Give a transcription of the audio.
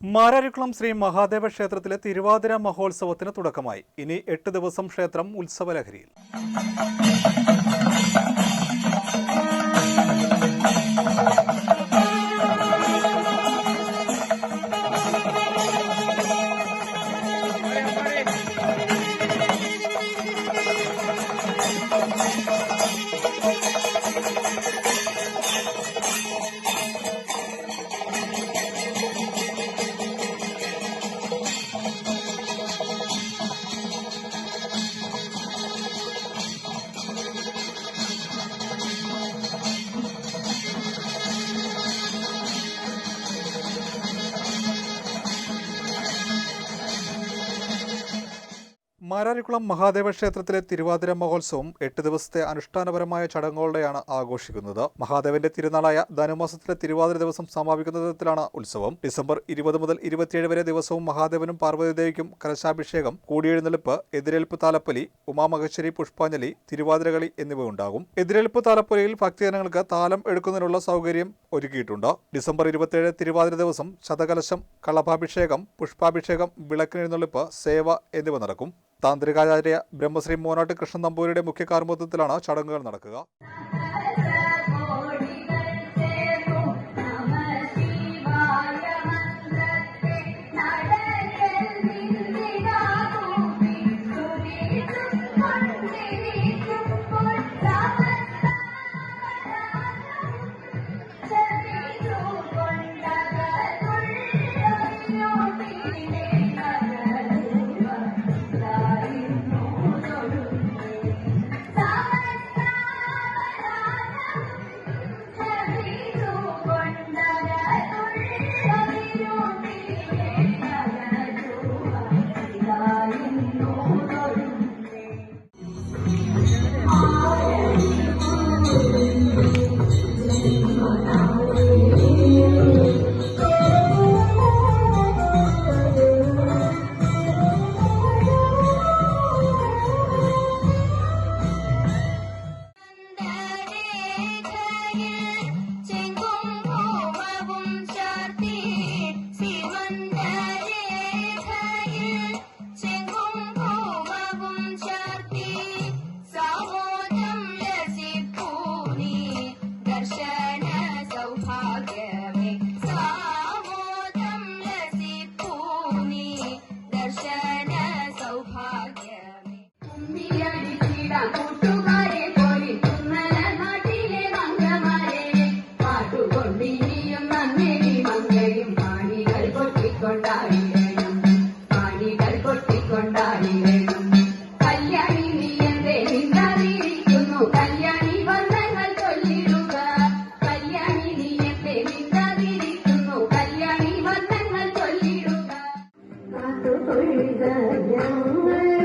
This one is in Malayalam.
മാരാരിക്കുളം ശ്രീ മഹാദേവ ക്ഷേത്രത്തിലെ തിരുവാതിര മഹോത്സവത്തിന് തുടക്കമായി. ഇനി എട്ട് ദിവസം ക്ഷേത്രം ഉത്സവലഹരിയിൽ. മാരാരിക്കുളം മഹാദേവ ക്ഷേത്രത്തിലെ തിരുവാതിര മഹോത്സവം എട്ട് ദിവസത്തെ അനുഷ്ഠാനപരമായ ചടങ്ങുകളോടെയാണ് ആഘോഷിക്കുന്നത്. മഹാദേവന്റെ തിരുനാളായ ധനുമാസത്തിലെ തിരുവാതിര ദിവസം സമാപിക്കുന്ന ഉത്സവം. ഡിസംബർ ഇരുപത് മുതൽ ഇരുപത്തിയേഴ് വരെ ദിവസവും മഹാദേവനും പാർവതിദേവിക്കും കലശാഭിഷേകം കൂടിയെഴുന്നള്ളിപ്പ് എതിരേൽപ്പ് താലപ്പൊലി ഉമാമഹേശ്വരി പുഷ്പാഞ്ജലി തിരുവാതിരകളി എന്നിവ ഉണ്ടാകും എതിരേൽപ്പ് താലപ്പൊലിയിൽ ഭക്തജനങ്ങൾക്ക് താലം എടുക്കുന്നതിനുള്ള സൗകര്യം ഒരുക്കിയിട്ടുണ്ട്. ഡിസംബർ ഇരുപത്തിയേഴ് തിരുവാതിര ദിവസം ശതകലശം കളഭാഭിഷേകം പുഷ്പാഭിഷേകം വിളക്കിനെഴുന്നള്ളിപ്പ് സേവ എന്നിവ നടക്കും. താന്ത്രികാചാര്യ ബ്രഹ്മശ്രീ മോനാട്ട് കൃഷ്ണൻ നമ്പൂരിയുടെ മുഖ്യ കാർമ്മത്വത്തിലാണ് ചടങ്ങുകൾ നടക്കുക. 你的眼泪